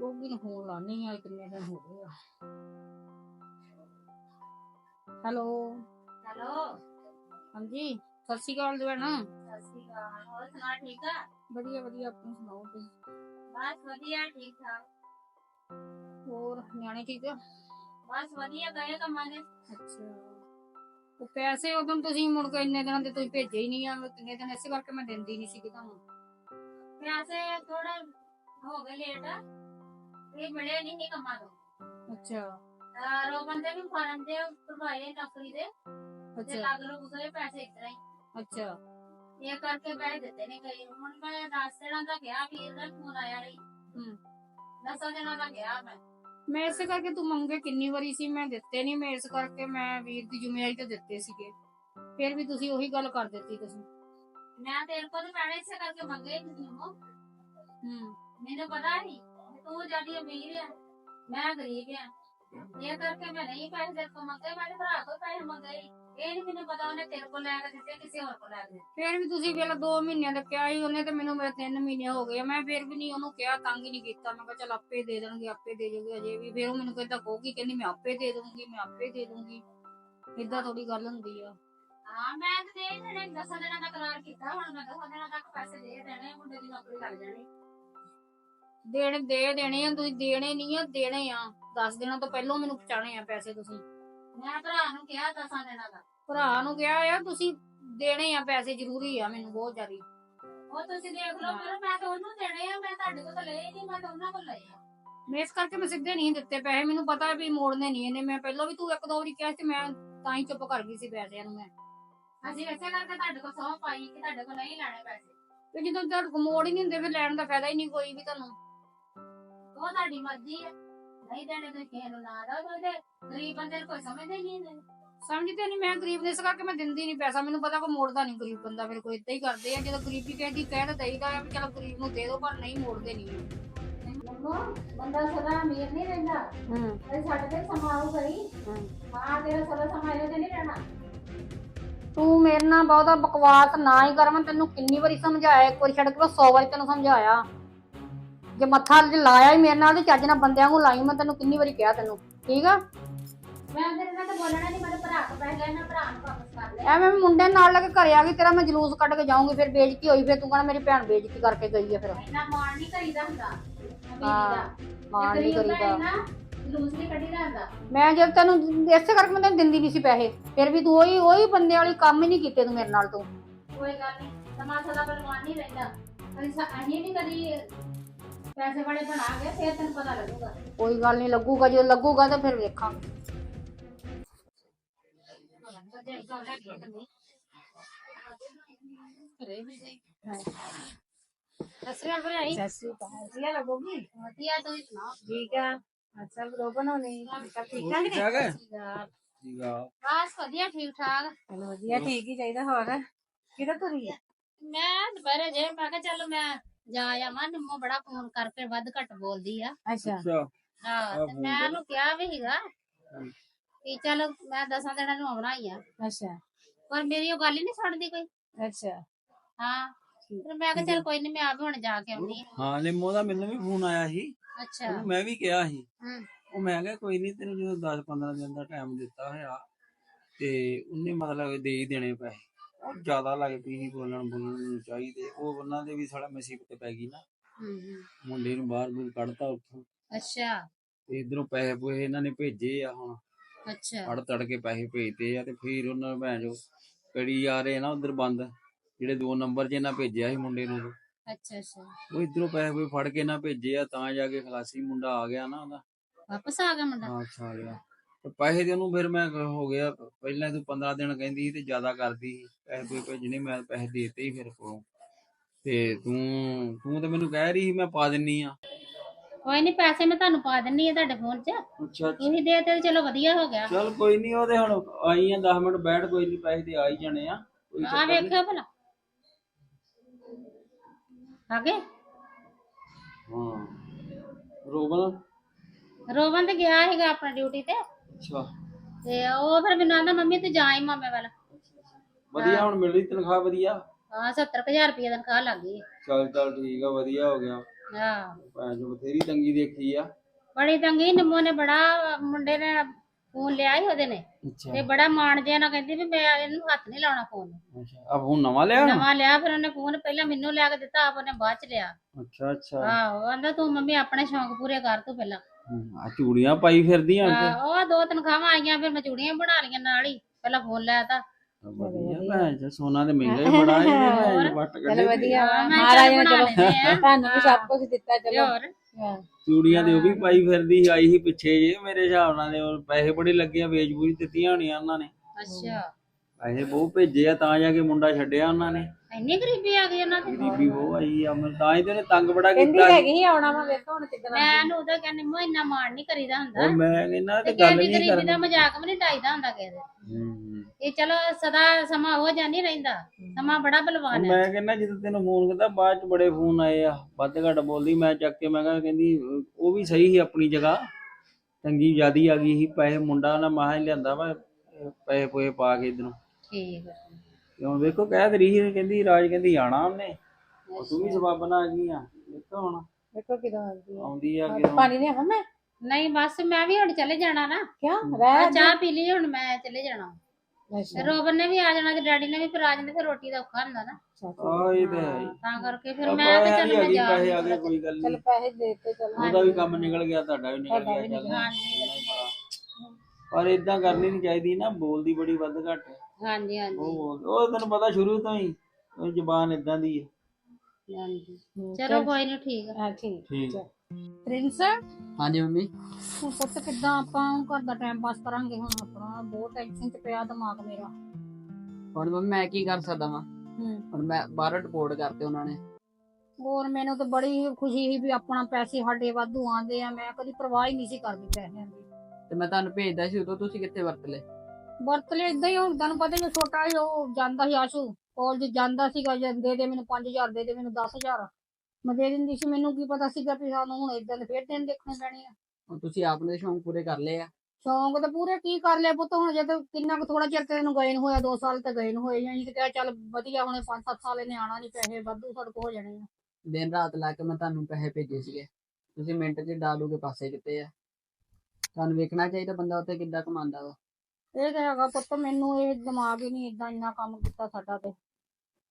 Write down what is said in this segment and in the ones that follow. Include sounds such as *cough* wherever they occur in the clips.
ਗੋਗੀ ਨੂੰ ਫੋਨ ਲਾਣੀ ਆ ਕਿੰਨੇ ਦਿਨ ਹੋ ਗਏ ਆ। ਹੈਲੋ? ਹੈਲੋ? ਹਾਂਜੀ ਸਤਿ ਸ਼੍ਰੀ ਅਕਾਲ ਜੀ ਭੈਣ। ਸਤਿ ਸ਼੍ਰੀ ਅਕਾਲ ਹੋਰ ਸੁਣਾ ਠੀਕ ਆ? ਵਧੀਆ ਵਧੀਆ ਆਪਣੀ ਸੁਣਾਓ ਤੁਸੀਂ? ਬਸ ਵਧੀਆ ਠੀਕ ਠਾਕ। ਹੋਰ ਨਿਆਣੇ ਠੀਕ ਆ? ਬਸ ਵਧੀਆ ਗਏ ਕੰਮਾਂ ਦੇ ਅੱਛਾ। ਉਹ ਪੈਸੇ ਉਦੋਂ ਤੁਸੀਂ ਮੁੜ ਕੇ ਇੰਨੇ ਦਿਨਾਂ ਦੇ ਤੁਸੀਂ ਭੇਜੇ ਹੀ ਨਹੀਂ ਆ ਕਿੰਨੇ ਦਿਨ ਇਸੇ ਕਰਕੇ ਮੈਂ ਦਿੰਦੀ ਨਹੀਂ ਸੀ ਤੁਹਾਨੂੰ। ਪੈਸੇ ਥੋੜਾ ਹੋ ਗਏ ਲੇਟ ਇਹ ਮਿਲੇ ਨਹੀਂ ਸੀ ਕੰਮਾਂ ਤੋਂ ਅੱਛਾ ਅਹ ਰੋਬਨ ਦੇ ਵੀ ਫਾਰਮ ਦੇ ਭਰਵਾਏ ਨੌਕਰੀ ਦੇ ਤੇ ਅੱਛਾ ਲੱਗ ਲੋ ਗਏ ਪੈਸੇ ਇਤਰਾ ਹੀ ਅੱਛਾ ਇਹ ਕਰਕੇ ਪੈਸੇ ਦਿੱਤੇ ਨਹੀਂ ਗਏ ਹੁਣ ਮੈਂ 10 ਦਿਨਾਂ ਦਾ ਗਿਆ ਵੀਰ ਦਾ ਫੋਨ ਆਇਆ ਨਹੀਂ ਹੂੰ 10 ਦਿਨਾਂ ਦਾ ਗਿਆ ਮੈਂ ਮੈਂ ਇਸੇ ਕਰਕੇ ਤੂੰ ਮੰਗੇ ਕਿੰਨੀ ਵਾਰੀ ਸੀ ਮੈਂ ਦਿੱਤੇ ਨਹੀਂ ਮੈਂ ਇਸ ਕਰਕੇ ਮੈਂ ਵੀਰ ਦੀ ਜ਼ਿੰਮੇਵਾਰੀ ਤੇ ਦਿੱਤੇ ਸੀਗੇ ਫਿਰ ਵੀ ਤੁਸੀਂ ਉਹੀ ਗੱਲ ਕਰ ਦਿੱਤੀ ਤੁਸੀਂ ਮੈਂ ਤੇਰੇ ਕੋਲ ਪੈਸੇ ਇਸੇ ਕਰਕੇ ਮੰਗੇ ਨਹੀਂ ਹੋ ਹੂੰ ਮੈਨੂੰ ਪਤਾ ਨਹੀਂ ਤੂੰ ਜਿਆਦੀ ਅਮੀਰ ਆ ਮੈਂ ਗਰੀਬ ਆ। ਇਹ ਕਰਕੇ ਮੈਂ ਨਹੀਂ ਪੈਸੇ ਤੇਰੇ ਕੋਲ ਮੰਗੇ ਮੈਂ ਭਰਾ ਕੋਲ ਪੈਸੇ ਮੰਗੇ। ਇਹ ਨਹੀਂ ਮੈਨੂੰ ਪਤਾ ਉਹਨੇ ਤੇਰੇ ਕੋਲ ਲੈ ਕੇ ਦਿੱਤੇ ਕਿਸੇ ਹੋਰ ਕੋਲ ਲੈ ਕੇ ਫਿਰ ਵੀ ਤੁਸੀਂ ਪਹਿਲਾਂ 2 ਮਹੀਨਿਆਂ ਦਾ ਕਿਹਾ ਸੀ ਉਹਨੇ ਤੇ ਮੈਨੂੰ ਮੇਰੇ 3 ਮਹੀਨੇ ਹੋ ਗਏ। ਮੈਂ ਫਿਰ ਵੀ ਨਹੀਂ ਉਹਨੂੰ ਕਿਹਾ ਤੰਗ ਹੀ ਨਹੀਂ ਕੀਤਾ। ਮੈਂ ਕਿਹਾ ਚੱਲ ਆਪੇ ਦੇ ਦੇਣਗੇ ਆਪੇ ਦੇ ਜੂਗੇ ਅਜੇ ਵੀ। ਫਿਰ ਉਹ ਮੈਨੂੰ ਕਹਿੰਦਾ ਕਹੂਗੀ ਕਹਿੰਦੀ ਮੈਂ ਆਪੇ ਦੇ ਦੂੰਗੀ ਮੈਂ ਆਪੇ ਦੇ ਦੂੰਗੀ ਇਦਾਂ ਥੋੜੀ ਗੱਲ ਹੁੰਦੀ ਆ। ਹਾਂ ਮੈਂ ਤੇ ਦੇ ਦੇਣੇ ਦਸਾਂ ਦਿਨਾਂ ਦਾ ਕਰਾਰ ਕੀਤਾ ਹੁਣ ਮੈਂ ਦਸਾਂ ਦਿਨਾਂ ਤੱਕ ਪੈਸੇ ਦੇ ਦੇਣੇ ਮੁੰਡੇ ਦੀ ਨੌਕਰੀ ਲੱਗ ਜਾਣੀ। ਦੇਣ ਦੇ ਦੇਣੇ ਆ ਤੁਸੀਂ ਦੇਣੇ ਨਹੀਂ ਆ ਦੇਣੇ ਆ। 10 ਦਿਨਾਂ ਤੋਂ ਪਹਿਲਾਂ ਮੈਨੂੰ ਪਹੁੰਚਾਣੇ ਆ ਪੈਸੇ ਤੁਸੀਂ। ਮੈਂ ਭਰਾ ਨੂੰ ਕਿਹਾ ਦਸਾਂ ਦਿਨਾਂ ਦਾ। ਭਰਾ ਨੂੰ ਕਿਹਾ ਆ ਤੁਸੀਂ ਦੇਣੇ ਆ ਪੈਸੇ ਜ਼ਰੂਰੀ ਆ ਮੈਨੂੰ ਬਹੁਤ ਜ਼ਿਆਦਾ। ਉਹ ਤੁਸੀਂ ਦੇਖ ਲਓ ਫਿਰ ਮੈਂ ਤਾਂ ਉਹਨੂੰ ਦੇਣੇ ਆ ਮੈਂ ਤੁਹਾਡੇ ਕੋਲ ਤਾਂ ਲਏ ਹੀ ਨਹੀਂ ਮੈਂ ਤਾਂ ਉਹਨਾਂ ਕੋਲ ਲਏ ਆ। ਮੈਂ ਇਸ ਕਰਕੇ ਮੈਂ ਸਿੱਧੇ ਨਹੀਂ ਦਿੱਤੇ ਪੈਸੇ ਮੈਨੂੰ ਪਤਾ ਵੀ ਮੋੜਨੇ ਨਹੀਂ ਇਹਨੇ। ਮੈਂ ਪਹਿਲਾਂ ਵੀ ਤੂੰ ਇੱਕ ਦੋ ਵਾਰੀ ਕਿਹਾ ਸੀ ਮੈਂ ਤਾਂ ਹੀ ਚੁੱਪ ਕਰ ਗਈ ਸੀ ਪੈਸਿਆਂ ਨੂੰ ਮੈਂ। ਅਸੀਂ ਇਸੇ ਕਰਕੇ ਤੁਹਾਡੇ ਕੋਲ ਸੌ ਪਾਈ ਕਿ ਤੁਹਾਡੇ ਕੋਲ ਨਹੀਂ ਲੈਣੇ ਪੈਸੇ। ਤੇ ਜਦੋਂ ਤੁਹਾਡੇ ਕੋਲ ਮੋੜ ਹੀ ਨਹੀਂ ਹੁੰਦੇ ਫਿਰ ਲੈਣ ਦਾ ਫਾਇਦਾ ਹੀ ਨਹੀਂ ਕੋਈ ਵੀ ਤੁਹਾਨੂੰ। ਉਹ ਤੁਹਾਡੀ ਮਰਜ਼ੀ ਹੈ। ਨਹੀਂ ਦੇਣੇ ਤੇ ਕਿਸੇ ਨੂੰ ਨਾ ਦੋ ਉਹਦੇ ਗਰੀਬ ਬੰਦੇ ਨੂੰ ਕੋਈ ਸਮਝਦੇ ਹੀ ਨਹੀਂ ਇਹਦੇ। ਸਮਝਦੇ ਨਹੀਂ ਮੈਂ ਗਰੀਬ ਨੇ ਇਸ ਕਰਕੇ ਮੈਂ ਦਿੰਦੀ ਨਹੀਂ ਪੈਸਾ। ਮੈਨੂੰ ਪਤਾ ਕੋਈ ਮੋੜਦਾ ਨਹੀਂ ਗਰੀਬ ਬੰਦਾ ਫਿਰ ਕੋਈ ਇਦਾਂ ਹੀ ਕਰਦੇ ਆ। ਜਦੋਂ ਗਰੀਬੀ ਕਹਿੰਦੀ ਕਹਿ ਤਾਂ ਦਈਦਾ ਆ ਵੀ ਚਲੋ ਗਰੀਬ ਨੂੰ ਦੇ ਦਿਓ ਪਰ ਨਹੀਂ ਮੋੜਦੇ ਨਹੀਂ। ਮੰਮਾ ਬੰਦਾ ਸਦਾ ਅਮੀਰ ਨਹੀਂ ਰਹਿੰਦਾ। ਹੂੰ। ਤੇ ਸਾਡੇ ਤੇ ਸਮਾਂ ਆਊਗਾ ਹੀ। ਹਾਂ। ਤੇਰਾ ਸਦਾ ਸਮਾਂ ਇਹੋ ਜਿਹਾ ਨਹੀਂ ਰਹਿਣਾ। ਤੂੰ ਮੇਰੇ ਨਾਲ ਬਹੁਤਾ ਬਕਵਾਸ ਨਾ ਹੀ ਕਰ। ਮੈਂ ਤੈਨੂੰ ਕਿੰਨੀ ਵਾਰੀ ਸਮਝਾਇਆ ਇੱਕ ਵਾਰੀ ਛੱਡ ਕੇ ਮੈਂ 100 ਵਾਰੀ ਤੈਨੂੰ ਸਮਝਾਇਆ। ਜੇ ਮੱਥਾ ਜੇ ਲਾਇਆ ਹੀ ਮੇਰੇ ਨਾਲ ਤੇ ਚੱਜ ਨਾਲ ਬੰਦਿਆਂ ਨੂੰ ਲਾਈ ਮੈਂ ਤੈਨੂੰ ਕਿੰਨੀ ਵਾਰੀ ਕਿਹਾ ਤੈਨੂੰ ਠੀਕ ਆ? ਮੈਂ ਤੇਰੇ ਨਾਲ ਤਾਂ ਬੋਲਣਾ ਨਹੀਂ ਮੇਰੇ ਭਰਾ ਕੋ ਪੈ ਗਿਆ ਨਾ ਭਰਾ ਨੂੰ ਵਾਪਸ ਕਰ ਲੈ ਐਵੇਂ ਮੁੰਡੇ ਨਾਲ ਲੱਗ ਕੇ ਘਰੇ ਆ ਗਈ ਤੇਰਾ ਮੈਂ ਜਲੂਸ ਕੱਢ ਕੇ ਜਾਊਂਗੀ ਫਿਰ ਬੇਇੱਜ਼ਤੀ ਹੋਈ ਫਿਰ ਤੂੰ ਕਹਣਾ ਮੇਰੀ ਭੈਣ ਬੇਇੱਜ਼ਤੀ ਕਰਕੇ ਗਈ ਆ ਫਿਰ। ਇੰਨਾ ਮਾਣ ਨਹੀਂ ਕਰੀਦਾ ਹੁੰਦਾ ਅਮੀਰੀ ਹਾਂ, ਦਾ। ਮਾਣ ਨਹੀਂ ਕਰੀਦਾ। ਨਾ ਜਲੂਸ ਨਹੀਂ ਕੱਢੀਦਾ ਹੁੰਦਾ। ਮੈਂ ਜਦ ਤੈਨੂੰ ਇਸੇ ਕਰਕੇ ਮੈਂ ਤੈਨੂੰ ਦਿੰਦੀ ਨਹੀਂ ਸੀ ਪੈਸੇ ਫਿਰ ਵੀ ਤੂੰ ਉਹੀ ਉਹੀ ਬੰਦੇ ਵਾਲੀ ਕੰਮ ਹੀ ਨਹੀਂ ਕੀਤੇ ਤੂੰ ਮੇਰੇ ਨਾਲ ਤੂੰ। ਕੋਈ ਗੱਲ ਨਹੀਂ ਸਮਾਂ ਸਦਾ ਬਲਵਾਨ ਨਹੀਂ ਰਹਿੰਦਾ। ਅਸੀਂ ਨਹੀਂ ਕਦੀ ਪੈਸੇ ਬੜੇ ਬਣਾ ਗਏ ਫਿਰ ਤੈਨੂੰ ਪਤਾ ਲੱਗੂਗਾ ਕੋਈ ਗੱਲ ਨਹੀਂ ਲੱਗੂਗਾ ਜਦੋਂ ਲੱਗੂਗਾ ਤਾਂ ਫਿਰ ਵੇਖਾਂਗੇ ਸਸਰੀਆ ਭਰਾਈ ਸੱਸੀ ਪਾਸਿਆ ਲੱਗੂਗੀ ਵਧੀਆ ਤੁਸੀਂ ਸੁਣਾਓ ਠੀਕ ਆ ਅੱਛਾ ਬਰੋ ਬਣਾਉਣੀ ਸਭ ਠੀਕ ਠਾਕ ਠੀਕ ਹੈ ਯਾਰ ਠੀਕ ਆ ਬਸ ਵਧੀਆ ਠੀਕ ਠਾਕ ਚਲੋ ਵਧੀਆ ਠੀਕ ਹੀ ਚਾਹੀਦਾ ਹੋਰ ਕਿਹਦਾ ਤੁਰੀ ਆ ਮੈਂ ਦੁਪਹਿਰੇ ਜੇ ਮੈਂ ਕਿਹਾ ਚੱਲ ਮੈਂ ਜਾ ਆਵਾਂ ਨਿੰਮੋ ਬੜਾ ਫੋਨ ਕਰਕੇ ਵੱਧ ਘੱਟ ਬੋਲਦੀ ਆ। ਅੱਛਾ। ਅੱਛਾ। ਹਾਂ ਤੇ ਮੈਂ ਉਹਨੂੰ ਕਿਹਾ ਵੀ ਸੀਗਾ ਕਿ ਚੱਲ ਮੈਂ ਦਸਾਂ ਦਿਨਾਂ ਨੂੰ ਆਉਣਾ ਹੀ ਆ। ਅੱਛਾ। ਪਰ ਮੇਰੀ ਉਹ ਗੱਲ ਹੀ ਨਹੀਂ ਸੁਣਦੀ ਕੋਈ। ਅੱਛਾ। ਹਾਂ ਫਿਰ ਮੈਂ ਕਿਹਾ ਚੱਲ ਕੋਈ ਨਹੀਂ ਮੈਂ ਆਪ ਹੁਣ ਜਾ ਕੇ ਆਉਣੀ ਹਾਂ ਨਿੰਮੋ ਦਾ ਮੈਨੂੰ ਵੀ ਫੋਨ ਆਇਆ ਸੀ। ਅੱਛਾ। ਮੈਂ ਵੀ ਕਿਹਾ ਸੀ। ਹੂੰ। ਉਹ ਮੈਂ ਕਿਹਾ ਕੋਈ ਨਹੀਂ ਤੈਨੂੰ ਜਦੋਂ 10 15 ਦਿਨ ਦਾ ਟਾਈਮ ਦਿੱਤਾ ਹੋਇਆ ਤੇ ਉਹਨੇ ਮਤਲਬ ਦੇ ਹੀ ਦੇਣੇ ਪੈਸੇ। ਉਹ ਜ਼ਿਆਦਾ ਲੱਗ ਪਈ ਸੀ ਬੋਲਣ ਬੋਲਣ ਨੂੰ ਚਾਹੀਦੇ ਉਹ ਉਹਨਾਂ ਦੇ ਵੀ ਸਾਲਾ ਮੁਸੀਬਤ ਪੈ ਗਈ ਨਾ। ਹੂੰ ਹੂੰ। ਮੁੰਡੇ ਨੂੰ ਬਾਹਰ ਬੂਰ ਕੱਢਤਾ ਉੱਥੋਂ। ਅੱਛਾ। ਤੇ ਇਧਰੋਂ ਪੈਸੇ ਪੂਸੇ ਇਹਨਾਂ ਨੇ ਭੇਜੇ ਆ ਹੁਣ। ਅੱਛਾ। ਫੜ ਤੜ ਕੇ ਪੈਸੇ ਭੇਜਦੇ ਆ ਤੇ ਫਿਰ ਉਹਨਾਂ ਭੈਣ ਜੋ ਕੜੀ ਆ ਰਹੇ ਨਾ ਉਧਰ ਬੰਦ ਜਿਹੜੇ ਦੋ ਨੰਬਰ 'ਚ ਇਹਨਾਂ ਭੇਜਿਆ ਸੀ ਮੁੰਡੇ ਨੂੰ। ਅੱਛਾ ਅੱਛਾ। ਉਹ ਇਧਰੋਂ ਪੈਸੇ ਕੋਈ ਫੜ ਕੇ ਨਾ ਭੇਜੇ ਆ ਤਾਂ ਜਾ ਕੇ ਖਲਾਸੀ ਮੁੰਡਾ ਆ ਗਿਆ ਨਾ ਉਹਦਾ। ਵਾਪਸ ਆ ਗਿਆ ਮੁੰਡਾ? ਹਾਂ ਅੱਛਾ ਆ ਗਿਆ। ਤੇ ਪੈਸੇ ਦੇ ਉਹਨੂੰ ਫਿਰ ਮੈਂ ਹੋ ਗਿਆ ਪਹਿਲਾਂ ਤੂੰ 15 ਦਿਨ ਕਹਿੰਦੀ ਸੀ ਤੇ ਜ਼ਿਆਦਾ ਕਰਦੀ ਸੀ। ਪੈਸੇ ਕੋਈ ਭੇਜਣੇ ਮੈਂ ਪੈਸੇ ਦੇਤੇ ਹੀ ਫਿਰ ਕੋਲੋਂ। ਤੇ ਤੂੰ ਤੂੰ ਤਾਂ ਮੈਨੂੰ ਕਹਿ ਰਹੀ ਸੀ ਮੈਂ ਪਾ ਦਿੰਨੀ ਆ। ਕੋਈ ਨਹੀਂ ਪੈਸੇ ਮੈਂ ਤੁਹਾਨੂੰ ਪਾ ਦਿੰਨੀ ਆ ਤੁਹਾਡੇ ਫੋਨ 'ਚ। ਅੱਛਾ ਤੁਸੀਂ ਦੇ ਤੇ ਚਲੋ ਵਧੀਆ ਹੋ ਗਿਆ। ਚਲ ਕੋਈ ਨਹੀਂ ਉਹਦੇ ਹੁਣ ਆਈ ਆ 10 ਮਿੰਟ ਬੈਠ ਕੋਈ ਨਹੀਂ ਪੈਸੇ ਤੇ ਆ ਹੀ ਜਾਣੇ ਆ। ਕੋਈ ਆ ਚੱਕਰ। ਵੇਖਿਓ ਭਲਾ। ਆ ਗਏ? ਹਾਂ। ਰੋਬਨ ਰੋਵਨ ਤੇ ਗਿਆ ਸੀਗਾ ਆਪਣਾ ਡਿਊਟੀ ਤੇ। ਅੱਛਾ। ਤੇ ਉਹ ਫਿਰ ਮੈਨੂੰ ਆਂਦਾ ਮੰਮੀ ਤੂੰ ਜਾ ਹੀ ਮਾਮੇ ਵੱਲ। ਵਧੀਆ ਹੁਣ ਮਿਲ ਰਹੀ ਤਨਖਾਹ ਵਧੀਆ? ਹਾਂ 70000 ਰੁਪਏ ਤਨਖਾਹ ਲੱਗ ਗਈ। ਚੱਲ ਚੱਲ ਠੀਕ ਆ ਵਧੀਆ ਹੋ ਗਿਆ। ਹਾਂ। ਭੈਣ ਜੋ ਬਥੇਰੀ ਤੰਗੀ ਦੇਖੀ ਆ। ਬੜੀ ਤੰਗੀ ਨਿੰਮੋ ਨੇ ਬੜਾ ਮੁੰਡੇ ਨੇ ਫੋਨ ਲਿਆ ਹੀ ਉਹਦੇ ਨੇ। ਅੱਛਾ। ਤੇ ਬੜਾ ਮਾਣ ਜਿਹਾ ਨਾਲ ਕਹਿੰਦੀ ਵੀ ਮੈਂ ਇਹਨੂੰ ਹੱਥ ਨਹੀਂ ਲਾਉਣਾ ਫੋਨ। ਅੱਛਾ ਆ ਫੋਨ ਨਵਾਂ ਲਿਆ ਨਵਾਂ ਲਿਆ ਫਿਰ ਉਹਨੇ ਫੋਨ ਪਹਿਲਾਂ ਮੈਨੂੰ ਲਿਆ ਕੇ ਦਿੱਤਾ ਆਪ ਉਹਨੇ ਬਾਅਦ ਚ ਲਿਆ। ਅੱਛਾ ਅੱਛਾ। ਆਹੋ ਕਹਿੰਦਾ ਤੂੰ ਮੰਮੀ ਆਪਣੇ ਸ਼ੌਂਕ ਪੂਰੇ ਕਰ ਤੂੰ ਪਹਿਲਾਂ। ਆ ਚੂੜੀਆਂ ਪਾਈ ਫਿਰਦੀਆਂ ਆਹ, ਉਹ ਦੋ ਤਨਖਾਹਾਂ ਆਈਆਂ ਫਿਰ ਮੈਂ ਚੂੜੀਆਂ ਬਣਾ ਲਈਆਂ ਨਾਲ ਹੀ। ਪਹਿਲਾਂ ਫੋਨ ਲਿਆ ਤਾਂ। ਵਧੀਆ ਭੈਣ ਚ ਸੋਨਾ ਤੇ ਮਹਿੰਗਾ ਹੀ ਬੜਾ ਹੈ ਭੈਣ ਵੱਟ ਕੱਢੇ ਵਧੀਆ। ਵਾ ਮੈਂ ਮਹਾਰਾਜ ਚੱਲ ਨੇ ਚਲੋ *laughs* ਤੁਹਾਨੂੰ ਵੀ ਸਭ ਕੁਝ ਦਿੱਤਾ ਚਲੋ। ਹੋਰ? ਹਾਂ। ਚੂੜੀਆਂ ਤੇ ਉਹ ਵੀ ਪਾਈ ਫਿਰਦੀ ਸੀ, ਆਈ ਸੀ ਪਿੱਛੇ ਜੇ ਮੇਰੇ ਹਿਸਾਬ ਨਾਲ ਤੇ ਉਹ ਪੈਸੇ ਬੜੇ ਲੱਗੇ ਆ ਵੇਚ ਬੂਝ ਦਿੱਤੀਆਂ ਹੋਣੀਆਂ ਉਹਨਾਂ ਨੇ। ਅੱਛਾ। ਪੈਸੇ ਬਹੁਤ ਭੇਜੇ ਆ ਤਾਂ ਜਾ ਕੇ ਮੁੰਡਾ ਛੱਡਿਆ ਉਹਨਾਂ ਨੇ। ਇੰਨੀ ਗਰੀਬੀ ਆ ਗਈ ਉਹਨਾਂ ਦੀ। ਗਰੀਬੀ ਬਹੁਤ ਆਈ ਆ ਮੈਂ ਤਾਂ ਹੀ ਤੇ ਉਹਨੇ ਤੰਗ ਬੜਾ ਕਹਿੰਦੀ ਕੀਤਾ। ਹੈਗੀ ਸੀ ਆਉਣਾ ਵਾ ਵੇਖੋ ਹੁਣ ਕਿੱਦਾਂ ਮੈਂ ਇਹਨੂੰ ਉਹਦਾ ਕਹਿੰਦੀ ਮੈਂ ਇੰਨਾ ਮਾਣ ਨਹੀਂ ਕਰੀਦਾ ਹੁੰਦਾ। ਉਹ ਮੈਂ ਕਹਿੰਦਾ ਤੇ ਤੇ ਗੱਲ ਕਹਿੰਦੀ ਨਹੀਂ ਗਰੀਬੀ ਕਰਨੀ। ਦਾ ਮਜ਼ਾਕ ਵੀ ਨਹੀਂ ਡਾਈਦਾ ਹੁੰਦਾ ਕਿਸੇ ਦੇ। ਹੂੰ। ਇਹ ਚਲੋ ਸਦਾ ਸਮਾਂ ਹੋ ਜਾ ਨਹੀਂ ਰਹਿੰਦਾ ਸਮਾਂ ਬੜਾ ਬਲਵਾਨ ਹੈ। ਮੈਂ ਕਹਿੰਦਾ ਜਦੋਂ ਤੈਨੂੰ ਫੋਨ ਕਰਦਾ ਬਾਅਦ ਚ ਬੜੇ ਫੋਨ ਆਏ ਆ ਵੱਧ ਘੱਟ ਬੋਲਦੀ। ਮੈਂ ਚੱਕ ਕੇ ਮੈਂ ਕਿਹਾ ਕਹਿੰਦੀ ਅਹ ਉਹ ਵੀ ਸਹੀ ਸੀ ਆਪਣੀ ਜਗ੍ਹਾ। ਚੰਗੀ ਜਿਆਦੀ ਆ ਗਈ ਸੀ ਪੈਸੇ ਮੁੰਡਾ ਨਾ ਮਾਹ ਹੀ ਲਿਆਂਦਾ ਵਾ ਅਹ ਪੈਸੇ ਪੋਏ ਪਾ ਕੇ ਇਧਰੋਂ। ਠੀਕ ਹੈ ਕਿਉਂ ਵੇਖੋ ਕਹਿ ਤੇ ਰਹੀ ਸੀ ਕਹਿੰਦੀ ਰਾਜ ਕਹਿੰਦੀ ਆਣਾ ਉਹਨੇ। ਉਹ ਤੂੰ ਵੀ ਸਬਬ ਬਣਾ ਗਈ ਆ। ਵੇਖੋ ਹੁਣ। ਵੇਖੋ ਕਿਦਾਂ ਆਉਂਦੀ ਹੈ ਆਉਂਦੀ ਆ ਕਿ ਪਾਣੀ ਨਹੀਂ ਆਵਾਂ ਮੈਂ। ਨਹੀਂ ਬਸ ਮੈਂ ਵੀ ਹੁਣ ਚਲੇ ਜਾਣਾ ਨਾ। ਕਿਉਂ ਮੈਂ ਰਹਿ ਚਾਹ ਪੀ ਲਈ ਹੁਣ ਮੈਂ ਚਲੇ ਜਾਣਾ। ਤੇ ਅੱਛਾ। ਰੋਬਨ ਨੇ ਵੀ ਆ ਜਾਣਾ ਤੇ ਡੈਡੀ ਨੇ ਵੀ ਫਿਰ ਆ ਜਾਣਾ ਤੇ ਰੋਟੀ ਦਾ ਔਖਾ ਹੁੰਦਾ ਨਾ। ਆ। ਇਹ ਤੇ ਹੈ ਹੀ। ਤਾਂ ਕਰਕੇ ਫਿਰ ਆ ਮੈਂ ਤੇ ਚੱਲ ਮੈਂ ਜਾ ਪੈਸੇ ਆ ਗਏ ਕੋਈ ਗੱਲ ਚਲ ਨਹੀਂ ਪੈਸੇ ਦੇ ਤੇ ਚਲ। ਉਹਦਾ ਵੀ ਕੰਮ ਨਿਕਲ ਗਿਆ ਤੁਹਾਡਾ ਵੀ ਨਿਕਲ ਗਿਆ ਚੱਲ। ਪਰ ਇਦਾਂ ਕਰਨੀ ਨਹੀਂ ਚਾਹੀਦੀ ਨਾ ਬੋਲਦੀ ਬੜੀ ਵੱਧ ਘੱਟ। ਹਾਂਜੀ ਹਾਂਜੀ ਉਹ ਬੋਲ- ਉਹ ਤੈਨੂੰ ਪਤਾ ਸ਼ੁਰੂ ਤੋਂ ਹੀ ਉਹ ਜ਼ਬਾਨ ਇਦਾਂ ਦੀ ਹੈ ਹਾਂਜੀ। ਚਲੋ ਕੋਈ ਨਹੀਂ ਠੀਕ ਆ। ਹਾਂ ਠੀਕ ਠੀਕ। ਪ੍ਰਿੰਸ? ਹਾਂਜੀ ਮੰਮੀ। ਹੁਣ ਪੁੱਤ ਕਿੱਦਾਂ ਆਪਾਂ ਘਰ ਦਾ ਟਾਈਮ ਪਾਸ ਕਰਾਂਗੇ? ਹੁਣ ਆਪਣਾ ਬਹੁਤ ਟੈਨਸ਼ਨ ਚ ਪਿਆ ਦਿਮਾਗ ਮੇਰਾ। ਹੁਣ ਮੰਮੀ ਮੈਂ ਕੀ ਕਰ ਸਕਦਾ ਵਾਂ? ਹੂੰ। ਹੁਣ ਮੈਂ ਬਾਹਰ ਰਿਪੋਰਟ ਕਰਤੇ ਉਹਨਾਂ ਨੇ। ਹੋਰ ਮੈਨੂੰ ਤਾਂ ਬੜੀ ਖੁਸ਼ੀ ਸੀ ਵੀ ਆਪਣਾ ਪੈਸੇ ਸਾਡੇ ਵਾਧੂ ਆਂਦੇ ਆ। ਮੈਂ ਕਦੀ ਪਰਵਾਹ ਹੀ ਨਹੀਂ ਸੀ ਕਰਦੀ ਪੈਸਿਆਂ ਦੀ। ਤੇ ਮੈਂ ਤੁਹਾਨੂੰ ਭੇਜਦਾ ਸੀ ਉਦੋਂ ਤੁਸੀਂ ਕਿੱਥੇ ਵਰਤ ਲਏ? ਵਰਤ ਲਿਆ ਇਦਾਂ ਹੀ ਹੁਣ ਤੁਹਾਨੂੰ ਪਤਾ ਹੀ ਛੋਟਾ ਜਿਹਾ ਉਹ ਜਾਂਦਾ ਸੀ ਆਸ਼ੂ ਕਾਲਜ ਜਾਂਦਾ ਸੀਗਾ ਜਾਂ ਦੇ ਦੇ ਮੈਨੂੰ 5000 ਦੇ ਦੇ ਮੈਨੂੰ 10000 ਮੈਂ ਦੇ ਦਿੰਦੀ ਸੀ ਮੈਨੂੰ ਕੀ ਪਤਾ ਸੀਗਾ ਵੀ ਸਾਨੂੰ ਹੁਣ ਇਦਾਂ ਦੇ ਫੇਰ ਦਿਨ ਦੇਖਣੇ ਪੈਣੇ ਆ। ਹੁਣ ਤੁਸੀਂ ਆਪਣੇ ਸ਼ੌਂਕ ਪੂਰੇ ਕਰ ਲਏ ਆ। ਸ਼ੌਂਕ ਤਾਂ ਪੂਰੇ ਕੀ ਕਰ ਲਿਆ ਪੁੱਤ ਹੁਣ ਜੇ ਤਾਂ ਕਿੰਨਾ ਕੁ ਥੋੜਾ ਚਿਰ ਤੈਨੂੰ ਗਏ ਨੂੰ ਹੋਇਆ 2 ਸਾਲ ਤੇ ਗਏ ਨੂੰ ਹੋਏ ਜਾਂ ਕਿਤੇ ਚੱਲ ਵਧੀਆ ਹੁਣੇ 5-7 ਸਾਲ ਇਹਨੇ ਆਣਾ ਨਹੀਂ ਪੈਸੇ ਵਾਧੂ ਸਾਡੇ ਕੋਲ ਹੋ ਜਾਣੇ ਆ। ਦਿਨ ਰਾਤ ਲਾ ਕੇ ਮੈਂ ਤੁਹਾਨੂੰ ਪੈਸੇ ਭੇਜੇ ਸੀਗੇ। ਤੁਸੀਂ ਮਿੰਟ 'ਚ ਡਾਲੂ ਕੇ ਪਾਸੇ ਕਿਤੇ ਆ। ਤੁਹਾਨੂੰ ਵੇਖਣਾ ਚਾਹੀਦਾ ਬੰਦਾ ਉੱਥੇ ਕਿੱਦਾਂ ਕਮਾਉਂਦਾ ਵਾ। ਇਹ ਤਾਂ ਹੈਗਾ ਪੁੱਤ ਮੈਨੂੰ ਇਹ ਦਿਮਾਗ ਹੀ ਨਹੀਂ ਇਦਾਂ ਇੰਨਾ ਕੰਮ ਕੀਤਾ ਸਾਡਾ ਤੇ।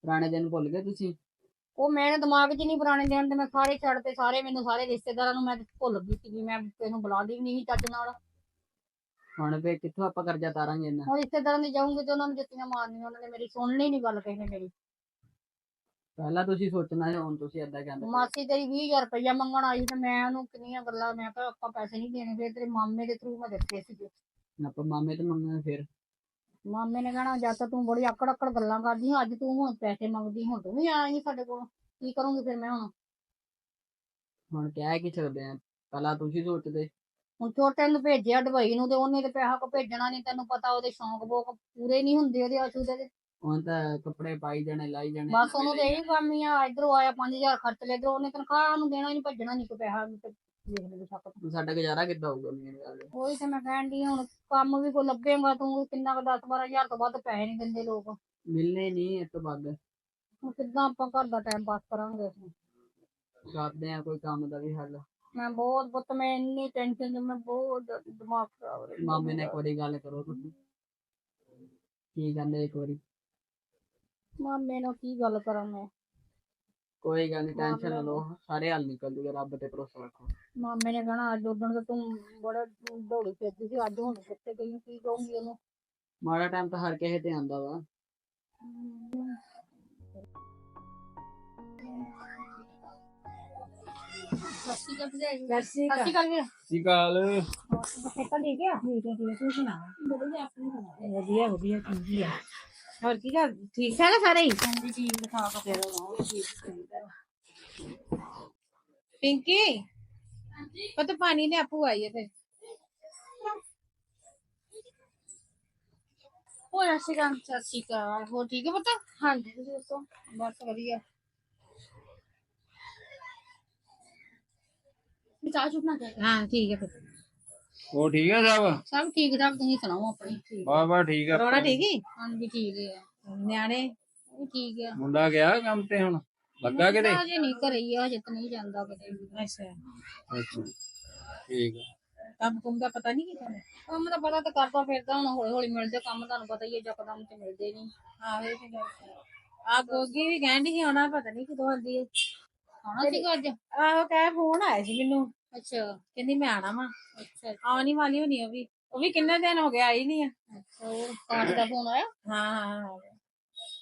ਪੁਰਾਣੇ ਦਿਨ ਭੁੱਲ ਗਏ ਤੁਸੀਂ? ਉਹ ਮੇਰੇ ਦਿਮਾਗ 'ਚ ਨਹੀਂ ਪੁਰਾਣੇ ਦਿਨ ਤੇ ਮੈਂ ਸਾਰੇ ਛੱਡ ਤੇ ਸਾਰੇ ਮੈਨੂੰ ਸਾਰੇ ਰਿਸ਼ਤੇਦਾਰਾਂ ਨੂੰ ਮੈਂ ਭੁੱਲ ਗਈ ਸੀ ਮੈਂ ਕਿਸੇ ਨੂੰ ਬੁਲਾਦੀ ਵੀ ਨਹੀਂ ਸੀ ਚੱਜ ਨਾਲ। ਹੁਣ ਫੇ ਕਿੱਥੋਂ ਆਪਾਂ ਕਰਜ਼ਾ ਤਾਰਾਂਗੇ ਇਹਨਾਂ ਹੁਣ ਰਿਸ਼ਤੇਦਾਰਾਂ ਦੇ ਜਾਊਂਗੀ ਤੇ ਉਹਨਾਂ ਨੂੰ ਜੁੱਤੀਆਂ ਮਾਰਨੀਆਂ ਉਹਨਾਂ ਨੇ ਮੇਰੀ ਸੁਣਨੀ ਨਹੀਂ ਗੱਲ ਕਿਸੇ ਨੇ ਮੇਰੀ। ਪਹਿਲਾਂ ਤੁਸੀਂ ਸੋਚਣਾ ਸੀ ਹੁਣ ਤੁਸੀਂ ਏਦਾਂ ਕਹਿੰਦੇ। ਮਾਸੀ ਤੇਰੀ 20000 ਰੁਪਇਆ ਮੰਗਣ ਆਈ ਤੇ ਮੈਂ ਉਹਨੂੰ ਕਿੰਨੀਆਂ ਗੱਲਾਂ ਮੈਂ ਕਿਹਾ ਆਪਾਂ ਪੈਸੇ ਨਹੀਂ ਦੇਣੇ ਫਿਰ ਤੇਰੇ ਮਾਮੇ ਦੇ ਥਰੂ ਮੈਂ ਦਿੱਤੇ ਸੀਗੇ। ਆਪਾਂ ਮਾਮੇ ਤੇ ਮੰਗਣਾ ਫਿਰ। ਮਾਮੇ ਨੇ ਕਹਿਣਾ ਜਦ ਤੂੰ ਬੜੀ ਆਕੜ ਆਕੜ ਗੱਲਾਂ ਕਰਦੀ ਅੱਜ ਤੂੰ ਹੁਣ ਪੈਸੇ ਮੰਗਦੀ ਹੁਣ ਤੂੰ ਵੀ ਆਈ ਸਾਡੇ ਕੋਲ। ਕੀ ਕਰੂੰਗੀ ਫਿਰ ਮੈਂ ਹੁਣ? ਹੁਣ ਕਹਿ ਕੀ ਸਕਦੇ ਆ ਪਹਿਲਾਂ ਤੁਸੀਂ ਸੋਚਦੇ ਹੁਣ ਛੋਟੇ ਨੂੰ ਭੇਜਿਆ ਦੁਬਈ ਨੂੰ ਤੇ ਉਹਨੇ ਤੇ ਪੈਸਾ ਕੋ ਭੇਜਣਾ ਨਹੀਂ ਤੈਨੂੰ ਪਤਾ ਉਹਦੇ ਸ਼ੌਂਕ ਬੋਕ ਪੂਰੇ ਨਹੀਂ ਹੁੰਦੇ ਉਹਦੇ ਆਸ਼ੂ ਦੇ। ਤੇ। ਹੁਣ ਤਾਂ ਕੱਪੜੇ ਪਾਈ ਜਾਣੇ ਲਾਈ ਜਾਣੇ। ਬਸ ਉਹਨੂੰ ਤੇ ਇਹੀ ਕੰਮ ਹੀ ਆ ਇਧਰੋਂ ਆਇਆ 5000 ਖਰਚ ਲਿਆ ਇਧਰੋਂ ਉਹਨੇ ਤਨਖਾਹ ਨੂੰ ਦੇਣਾ ਨਹੀਂ ਭੱਜਣਾ ਨਹੀਂ ਕੋਈ ਪੈਸਾ ਲੈ ਸਾਡਾ ਗੁਜ਼ਾਰਾ ਕਿੱਦਾਂ ਹੋਊਗਾ ਮੇਰੇ ਗੱਲ ਉਹੀ ਤੇ ਮੈਂ ਕਹਿਣ ਦੀ ਹੁਣ ਕੰਮ ਵੀ ਕੋ ਲੱਭੇਗਾ ਤੂੰ ਕਿੰਨਾ ਕੁ 10 12000 ਤੋਂ ਵੱਧ ਪੈਸੇ ਨਹੀਂ ਦਿੰਦੇ ਲੋਕ। ਮਿਲਨੇ ਨਹੀਂ ਇਸ ਤੋਂ ਬਾਅਦ ਹੁਣ ਕਿੱਦਾਂ ਆਪਾਂ ਘਰ ਦਾ ਟਾਈਮ ਪਾਸ ਕਰਾਂਗੇ ਕਰਦੇ ਆ ਕੋਈ ਕੰਮ ਦਾ ਵੀ ਹੱਲ। ਮੈਂ ਬਹੁਤ ਬਹੁਤ ਮੈਂ ਇੰਨੀ ਟੈਨਸ਼ਨ ਚ ਮੈਂ ਬਹੁਤ ਦਿਮਾਗ ਖਰਾਬ ਹੋ ਰਿਹਾ ਮਾਮੇ ਨੇ ਇੱਕ ਵਾਰੀ ਗੱਲ ਕਰੋ ਤੁਸੀਂ। ਕੀ ਕਹਿੰਦੇ ਇੱਕ ਵਾਰੀ? ਮਾਮੇ ਨਾਲ ਕੀ ਗੱਲ ਕਰਾਂ ਮੈਂ? ਕੋਈ ਗੱਲ ਨਹੀਂ ਟੈਨਸ਼ਨ ਨਾ ਲਓ ਸਾਰੇ ਹੱਲ ਨਿਕਲ ਜੂਗੇ ਰੱਬ ਤੇ ਭਰੋਸਾ ਰੱਖੋ। ਮਾਮੇ ਨੇ ਕਹਣਾ ਅੱਜ ਉਦੋਂ ਤੇ ਤੂੰ ਬੜਾ ਦੌੜੀ ਫਿਰਦੀ ਸੀ ਅੱਜ ਹੁਣ ਕਿੱਥੇ ਗਈ ਕੀ ਕਹੂੰਗੀ ਉਹਨੂੰ? ਮਾੜਾ ਟਾਈਮ ਤਾਂ ਹਰ ਕਿਸੇ ਤੇ ਆਂਦਾ ਵਾ। ਸੱਚੀ ਗੱਲ ਹੈ ਵੈਸੀ ਸੱਚੀ ਗੱਲ ਹੈ ਸ੍ਰੀ ਅਕਾਲ। ਪਤਾ ਠੀਕ ਹੈ ਠੀਕ ਹੈ ਠੀਕ ਹੈ ਤੂੰ ਸੁਣਾ। ਵਧੀਆ ਵਧੀਆ ਠੀਕ ਹੈ। ਹੋਰ ਕੀ ਕਰ ਠੀਕ ਠਾਕ ਆ ਸਾਰੇ ਹੀ ਹਾਂਜੀ ਜੀ ਲਿਖਾ ਕੇ ਪਿੰਕੀ ਪਤਾ ਪਾਣੀ ਨੇ ਆਪੂ ਆਈ ਹੈ ਫਿਰ ਹੋਰ ਅਸੀਂ ਕੰਮ ਸਤਿ ਸ਼੍ਰੀ ਅਕਾਲ ਹੋਰ ਠੀਕ ਹੈ ਪਤਾ ਹਾਂਜੀ ਤੁਸੀਂ ਦੱਸੋ ਬਸ ਵਧੀਆ ਚਾਹ ਚੁੱਪ ਨਾ ਕਰ ਹਾਂ ਠੀਕ ਹੈ ਫਿਰ ਉਹ ਠੀਕ ਹੈ ਸਭ? ਸਭ ਠੀਕ ਠਾਕ ਤੁਸੀਂ ਸੁਣਾਓ ਆਪਣੀ? ਵਾਹ ਵਾਹ ਠੀਕ ਆ। ਰੋਣਾ ਠੀਕ ਹੀ ਹਾਂਜੀ ਠੀਕ ਹੈ ਨਿਆਣੇ? ਉਹ ਠੀਕ ਹੈ ਮੁੰਡਾ ਗਿਆ ਕੰਮ ਤੇ ਹੁਣ? ਲੱਗਾ ਕਿਤੇ? ਹਜੇ ਨਹੀਂ ਘਰੇ ਹੀ ਆ ਹਜੇ ਤਾਂ ਨਹੀਂ ਜਾਂਦਾ ਕਿਤੇ ਵੀ। ਅੱਛਾ। ਅੱਛਾ ਠੀਕ ਆ। ਕੰਮ ਕੁੰਮ ਦਾ ਪਤਾ ਨਹੀਂ ਕਿਤੇ? ਕੰਮ ਤਾਂ ਪਤਾ ਤਾਂ ਕਰਦਾ ਫਿਰਦਾ ਹੁਣ ਹੌਲੀ ਹੌਲੀ ਮਿਲਦੇ ਕੰਮ ਤੁਹਾਨੂੰ ਪਤਾ ਹੀ ਹੈ ਜਕਦਮ ਤੇ ਮਿਲਦੇ ਨਹੀਂ। ਆਹ ਇਹ ਤੇ ਗੱਲ ਆ। ਗੋਗੀ ਵੀ ਕਹਿੰਦੀ ਸੀ ਆਉਣਾ ਪਤਾ ਨਹੀਂ ਕਦੋਂ ਆਉਂਦੀ ਹੈ ਆਉਣਾ ਸੀਗਾ ਅੱਜ? ਆਹੋ ਕਹਿ ਫੋਨ ਆਇਆ ਸੀ ਮੈਨੂੰ। ਅੱਛਾ ਕਹਿੰਦੀ ਮੈਂ ਆਣਾ ਵਾ। ਅੱਛਾ ਆਉਣੀ ਵਾਲੀ ਹੋਣੀ ਉਹ ਵੀ। ਉਹ ਵੀ ਕਿੰਨੇ ਦਿਨ ਹੋ ਗਏ ਆਈ ਨਹੀਂ ਆ। ਅੱਛਾ ਉਹ ਕਾਸ਼ ਦਾ ਫੋਨ ਆਇਆ? ਹਾਂ ਹਾਂ ਹਾਂ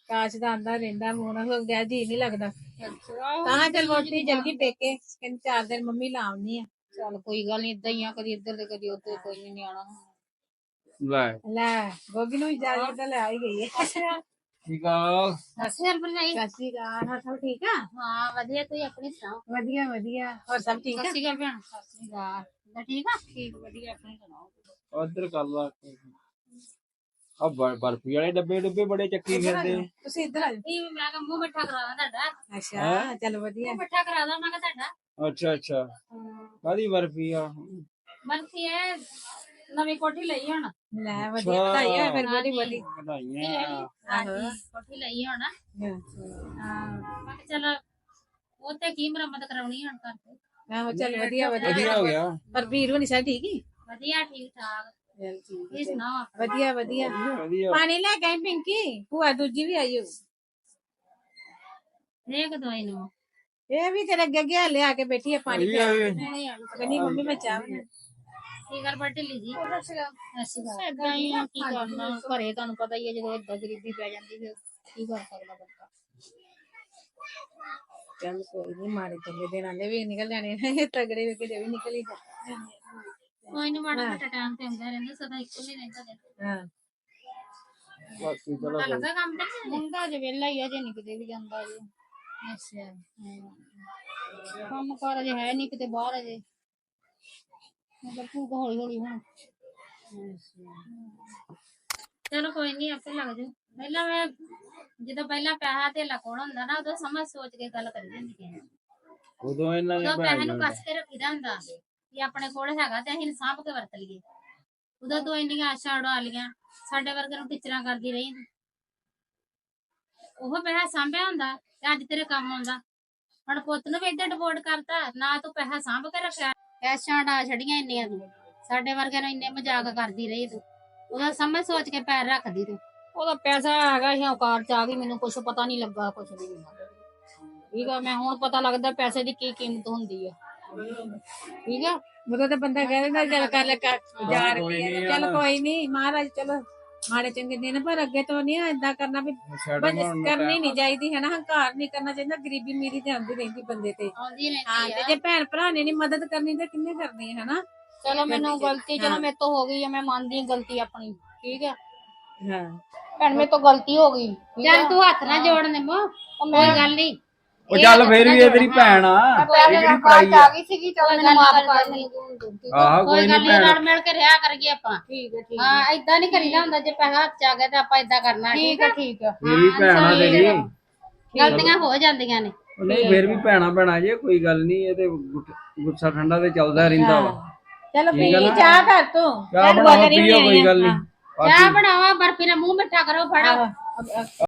ਕਾਸ਼ ਦਾ ਆਂਦਾ ਰਹਿੰਦਾ ਫੋਨ ਹੋ ਗਿਆ ਜੀ ਨਹੀਂ ਲੱਗਦਾ। ਅੱਛਾ। ਤਾਂ ਚੱਲ ਵੋਟੀ ਜਲਦੀ ਪੇਕੇ। ਕਹਿੰਦੀ ਚਾਰ ਦਿਨ ਮੰਮੀ ਲਾਉਣੀ ਆ। ਚੱਲ ਕੋਈ ਗੱਲ ਨਹੀਂ ਇਦਾਂ ਹੀ ਆ ਕਦੀ ਇੱਧਰ ਤੇ ਕਦੀ ਉੱਧਰ ਕੋਈ ਨਹੀਂ ਨਿਆਣਾ। ਲੈ। ਲੈ ਗੋਗੀ ਨੂੰ ਇਜਾਜ਼ਤ ਤਾਂ ਲੈ ਆਈ ਗਈ ਹੈ ਠੀਕ ਆ ਸਤਿ ਸ਼੍ਰੀ ਅਕਾਲ ਹਾਂ ਸਭ ਠੀਕ ਆ? ਹਾਂ ਵਧੀਆ ਤੁਸੀਂ ਆਪਣੀ ਸੁਣਾਓ? ਵਧੀਆ ਵਧੀਆ ਹੋਰ ਸਭ ਠੀਕ ਆ? ਸਤਿ ਸ਼੍ਰੀ ਅਕਾਲ ਭੈਣ। ਸਤਿ ਸ਼੍ਰੀ ਤਾਂ ਠੀਕ ਆ? ਠੀਕ ਵਧੀਆ ਆਪਣੀ ਸੁਣਾਓ? ਉਧਰ ਕਰ ਲਾ ਆ ਬਰਫੀ ਵਾਲੇ ਡੱਬੇ ਡੁੱਬੇ ਬੜੇ ਚੱਕੀ ਫਿਰਦੇ। ਤੁਸੀਂ ਇੱਧਰ ਆ ਜਾਓ। ਮੈਂ ਕਿਹਾ ਮੂੰਹ ਮਿੱਠਾ ਕਰਾ ਦਾਂ ਤੁਹਾਡਾ। ਅੱਛਾ ਚੱਲ ਵਧੀਆ। ਮੂੰਹ ਮਿੱਠਾ ਕਰਾ ਦਾਂ ਮੈਂ ਕਿਹਾ ਤੁਹਾਡਾ। ਅੱਛਾ ਅੱਛਾ। ਕਾਦੀ ਬਰਫੀ ਆ? ਬਰਫੀ ਹੈ ਨਵੀਂ ਕੋਠੀ ਲਈ ਹੁਣ। ਲੈ ਵਧੀਆ ਵਧਾਈ ਹੋਏ ਫਿਰ ਬੜੀ ਬੜੀ ਵਧਾਈਆਂ ਹਾਂਜੀ ਕੋਠੀ ਲਈ ਹੁਣ। ਹਾਂ। ਮੈਂ ਕਿਹਾ ਚਲ ਉਹ ਤੇ ਕੀ ਮੁਰੰਮਤ ਕਰਾਉਣੀ ਹੁਣ ਘਰ ਆਹੋ ਚੱਲ ਵਧੀਆ ਹੋ ਗਿਆ। ਪਰ ਵੀਰ ਹੋਣੀ ਸਭ ਠੀਕ ਹੀ? ਵਧੀਆ ਠੀਕ ਠਾਕ। ਵਧੀਆ ਪਾਣੀ ਲੈ ਕੇ ਪਿੰਕੀ? ਭੂਆ ਦੂਜੀ ਵੀ ਆਈ ਹੋ ਦੇਖ ਦਵਾਈ ਨੂੰ। ਇਹ ਵੀ ਤੇਰੇ ਅੱਗੇ ਲਿਆ ਕੇ ਬੈਠੀ ਹੈ ਪਾਣੀ ਵੀ। ਕਹਿੰਦੀ ਮੰਮੀ ਮੈਂ ਚਾਹ ਬਣਾ ਕੀ ਕਰ ਬੈਠੀ ਲਈ ਜੀ। ਅੱਛਾ ਏਦਾਂ ਹੀ ਆ ਕੀ ਕਰਨਾ? ਘਰੇ ਤੁਹਾਨੂੰ ਪਤਾ ਹੀ ਹੈ ਜਦੋਂ ਏਦਾਂ ਗਰੀਬੀ ਪੈ ਜਾਂਦੀ ਫਿਰ ਕੀ ਕਰ ਸਕਦਾ ਬੰਦਾ? ਚੱਲ ਕੋਈ ਨਹੀਂ ਮਾਰੇ ਚੰਗੇ ਦਿਨ ਆਂਦੇ ਵੀ ਨਿਕਲ ਜਾਣੇ ਨੇ ਤਗੜੇ ਵੇ ਕਿਤੇ ਵੀ ਨਿਕਲ ਹੀ ਜਾਂਦੇ। ਕੋਈ ਨੀ ਮਾੜਾ ਮੋਟਾ ਟਾਈਮ ਤੇ ਹੁੰਦਾ ਰਹਿੰਦਾ ਸਦਾ ਇੱਕੋ ਨਹੀਂ ਰਹਿੰਦਾ ਦਿਨ। ਹਾਂ। ਬਾਕੀ ਚਲੋ ਪਤਾ ਲੱਗਾ ਕੰਮ ਤੇ ਮੁੰਡਾ ਜੇ ਵਿਹਲਾ ਹੀ ਆ ਜੇ ਨਹੀਂ ਕਿਤੇ ਵੀ ਜਾਂਦਾ ਜੀ ਅੱਛਾ। ਕੰਮ ਕਾਰ ਅਜੇ ਹੈ ਨਹੀਂ ਕਿਤੇ ਬਾਹਰ ਅਜੇ ਮਗਰ ਤੂੰ ਹੌਲੀ ਹੌਲੀ ਹੁਣ। ਚਲੋ ਕੋਈ ਨਹੀਂ ਆਪੇ ਲੱਗ ਜਾਓ ਪਹਿਲਾਂ ਮੈਂ ਜਦੋਂ ਪਹਿਲਾਂ ਪੈਸਾ ਤੇ ਕੋਲ ਹੁੰਦਾ ਨਾ ਉਦੋਂ ਸਮਝ ਸੋਚ ਕੇ ਗੱਲ ਕਰੀ ਜਾਂਦੀ ਹੈ ਉਦੋਂ ਇਹਨਾਂ ਨੇ ਉਦੋਂ ਪੈਸੇ ਨੂੰ ਕੱਸ ਕੇ ਰੱਖੀਦਾ ਹੁੰਦਾ ਕਿ ਆਪਣੇ ਕੋਲ ਹੈਗਾ ਤੇ ਅਸੀਂ ਸਾਂਭ ਕੇ ਵਰਤ ਲਈਏ। ਉਦੋਂ ਤੋਂ ਇੰਨੀਆਂ ਆਸ਼ਾ ਉਡਾ ਲੀਆਂ ਸਾਡੇ ਵਰਗੇ ਨੂੰ ਟੀਚਰਾਂ ਕਰਦੀ ਰਹੀ। ਉਹ ਪੈਸਾ ਸਾਂਭਿਆ ਹੁੰਦਾ ਤੇ ਅੱਜ ਤੇਰੇ ਕੰਮ ਆਉਂਦਾ। ਹੁਣ ਪੁੱਤ ਨੂੰ ਵੀ ਏਦਾਂ ਡਿਪੋਰਟ ਕਰਤਾ ਨਾ ਤੂੰ ਪੈਸਾ ਸਾਂਭ ਕੇ ਰੱਖਿਆ। ਐਸ਼ਾਂ ਉਡਾ ਛੜੀਆਂ ਇੰਨੀਆਂ ਤੂੰ। ਸਾਡੇ ਵਰਗੇ ਨੂੰ ਇੰਨੇ ਮਜ਼ਾਕ ਕਰਦੀ ਰਹੀ ਤੂੰ। ਉਦੋਂ ਸਮਝ ਸੋਚ ਕੇ ਪੈਰ ਰੱਖਦੀ ਤੂੰ। ਉਹਦਾ ਪੈਸਾ ਹੈਗਾ ਸੀ ਔਕਾਰ ਚ ਆ ਗਈ ਮੈਨੂੰ ਕੁਝ ਪਤਾ ਨਹੀਂ ਲੱਗਾ ਕੁਝ ਵੀ ਨਹੀਂ ਠੀਕ ਆ ਮੈਂ ਹੁਣ ਪਤਾ ਲੱਗਦਾ ਪੈਸੇ ਦੀ ਕੀ ਕੀਮਤ ਹੁੰਦੀ ਆ। ਠੀਕ ਆ? ਉਦੋਂ ਤਾਂ ਬੰਦਾ ਕਹਿੰਦਾ ਚੱਲ ਕਰ ਲੈ ਕਰ ਜਾ ਕੋਈ ਰਹੀ ਨੀ ਚੱਲ ਕੋਈ ਨਹੀਂ ਮਹਾਰਾਜ ਚਲੋ। ਮਾੜੇ ਚੰਗੇ ਦਿਨ ਪਰ ਅੱਗੇ ਤੋਂ ਨਹੀਂ ਏਦਾਂ ਕਰਨਾ ਵੀ ਬਸ ਕਰਨੀ ਨਹੀਂ ਚਾਹੀਦੀ ਹੈ ਨਾ ਹੰਕਾਰ ਨਹੀਂ ਕਰਨਾ ਚਾਹੀਦਾ ਗਰੀਬੀ ਮੇਰੀ ਤੇ ਆਉਂਦੀ ਰਹਿੰਦੀ ਬੰਦੇ ਤੇ। ਆਉਂਦੀ ਹਾਂ ਰਹਿੰਦੀ ਤੇ ਆ ਜੇ ਭੈਣ ਭਰਾ ਨੇ ਨਹੀਂ ਮਦਦ ਕਰਨੀ ਤੇ ਕਿੰਨੇ ਕਰਨੀ ਹੈ ਹਨਾ? ਚਲੋ ਮੈਨੂੰ ਗਲਤੀ ਚਲੋ ਮੇਰੇ ਤੋਂ ਹੋ ਗਈ ਆ ਮੈਂ ਮੰਨਦੀ ਹਾਂ ਗਲਤੀ ਆਪਣੀ ਠੀਕ ਆ? ਹਾਂ। ਭੈਣ ਮੇਰੇ ਤੋਂ ਗਲਤੀ ਹੋ ਗਈ ਠੀਕ ਚੱਲ? ਤੂੰ ਹੱਥ ਨਾ ਜੋੜ ਨਿੰਮੋ ਕੋਈ ਗੱਲ ਨਹੀਂ। ਉਹ ਚੱਲ ਫੇਰ ਵੀ ਇਹ ਤੇਰੀ ਭੈਣ ਆ। ਇਹ ਕਿਹੜੀ ਪੜਾਈ ਆ ਗਈ ਸੀਗੀ ਚਲੋ ਮੈਨੂੰ ਮਾਫ ਕਰ ਦੇ ਆਹ ਕੋਈ ਕੋਈ ਗੱਲ ਨਹੀਂ ਨਹੀਂ ਭੈਣ। ਰਲ ਮਿਲ ਕੇ ਰਿਹਾ ਕਰੀਏ ਆਪਾਂ। ਠੀਕ ਹੈ ਠੀਕ ਹਾਂ ਏਦਾਂ ਨਹੀਂ ਕਰੀਦਾ ਹੁੰਦਾ ਜੇ ਪੈਸਾ ਹੱਥ ਚ ਆ ਗਿਆ ਤੇ ਆਪਾਂ ਏਦਾਂ ਕਰਨਾ ਠੀਕ ਹੈ ਠੀਕ ਹੈ ਫੇਰ ਵੀ ਭੈਣ ਆ। ਤੇਰੀ ਗਲਤੀਆਂ ਹੋ ਜਾਂਦੀਆਂ ਨੇ। ਉਹ ਨਹੀਂ ਫੇਰ ਵੀ ਭੈਣਾ ਭੈਣਾ ਜੇ ਕੋਈ ਗੱਲ ਨਹੀਂ ਇਹ ਤੇ ਗੁੱਟ- ਗੁੱਸਾ ਠੰਡਾ ਤੇ ਚੱਲਦਾ ਰਹਿੰਦਾ ਵਾ। ਚਲੋ ਪੀ ਨਾ? ਚਾਹ ਕਰ ਤੂੰ। ਚਾਹ ਪੀਓ ਕੋਈ। ਗੱਲ ਨਹੀਂ ਬਣਾਵਾ ਬਰਫੀ ਨਾਲ ਮੂੰਹ ਮਿੱਠਾ ਕਰੋ ਫੜੋ। ਹਾਂ।